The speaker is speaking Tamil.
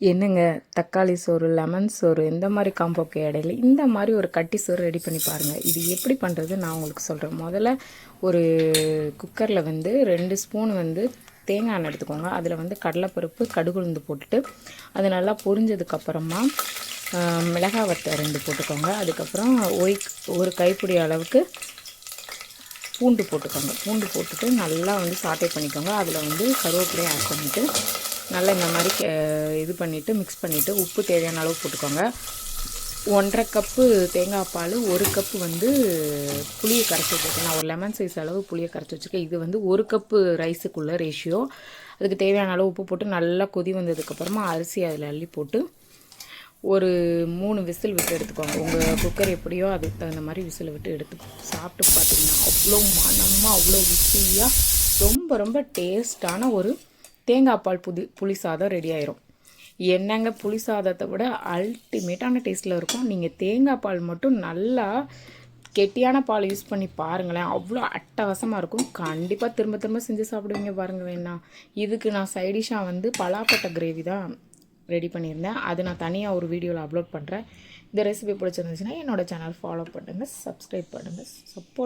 என்னங்க தக்காளி சோறு லெமன் சோறு இந்த மாதிரி காம்போக்கு இடையில இந்த மாதிரி ஒரு கட்டி சோறு ரெடி பண்ணி பாருங்கள் இது எப்படி பண்ணுறது நான் உங்களுக்கு சொல்கிறேன் முதல்ல ஒரு குக்கரில் வந்து ரெண்டு ஸ்பூன் வந்து தேங்காய் எண்ணெய் எடுத்துக்கோங்க. அதில் வந்து கடலைப்பருப்பு கடுகுழுந்து போட்டுட்டு அது நல்லா பொரிஞ்சதுக்கப்புறமா மிளகாய் வத்த ரெண்டு போட்டுக்கோங்க. அதுக்கப்புறம் ஒய் ஒரு கைப்பிடி அளவுக்கு பூண்டு போட்டுக்கோங்க. பூண்டு போட்டுட்டு நல்லா வந்து சாட்டை பண்ணிக்கோங்க. அதில் வந்து கருவேப்பிலையை ஆட் பண்ணிவிட்டு நல்லா இந்த மாதிரி இது பண்ணிவிட்டு மிக்ஸ் பண்ணிவிட்டு உப்பு தேவையான அளவு போட்டுக்கோங்க. ஒன்றரை கப்பு தேங்காய் பால் ஒரு கப்பு வந்து புளியை கரைச்சி வச்சுருக்கேன் நான் ஒரு லெமன் சைஸ் அளவு புளியை கரைச்சி வச்சுருக்கேன் இது வந்து ஒரு கப்பு ரைஸுக்குள்ள ரேஷியோ அதுக்கு தேவையான அளவு உப்பு போட்டு நல்லா கொதி வந்ததுக்கப்புறமா அரிசி அதில் அள்ளி போட்டு ஒரு மூணு விசில் விட்டு எடுத்துக்கோங்க. உங்கள் குக்கர் எப்படியோ அதுக்கு தகுந்த மாதிரி விசில் விட்டு எடுத்து சாப்பிட்டு பார்த்தீங்கன்னா அவ்வளோ மனமாக அவ்வளோ ருசியாக ரொம்ப ரொம்ப டேஸ்டான ஒரு தேங்காய் பால் புதி புளி சாதம் ரெடி ஆயிரும். என்னங்க புளி சாதத்தை விட அல்டிமேட்டான டேஸ்ட்டில் இருக்கும். நீங்கள் தேங்காய் பால் மட்டும் நல்லா கெட்டியான பால் யூஸ் பண்ணி பாருங்களேன். அவ்வளோ அட்டகாசமாக இருக்கும். கண்டிப்பாக திரும்ப திரும்ப செஞ்சு சாப்பிடுவீங்க பாருங்க வேணா. இதுக்கு நான் சைடிஷாக வந்து பலாப்பட்ட கிரேவி தான் ரெடி பண்ணியிருந்தேன். அது நான் தனியாக ஒரு வீடியோவில் அப்லோட் பண்ணுறேன் இந்த ரெசிபி பிடிச்சிருந்துச்சுன்னா என்னோட சேனல் ஃபாலோ பண்ணுங்கள் சப்ஸ்கிரைப் பண்ணுங்கள் சப்போர்ட்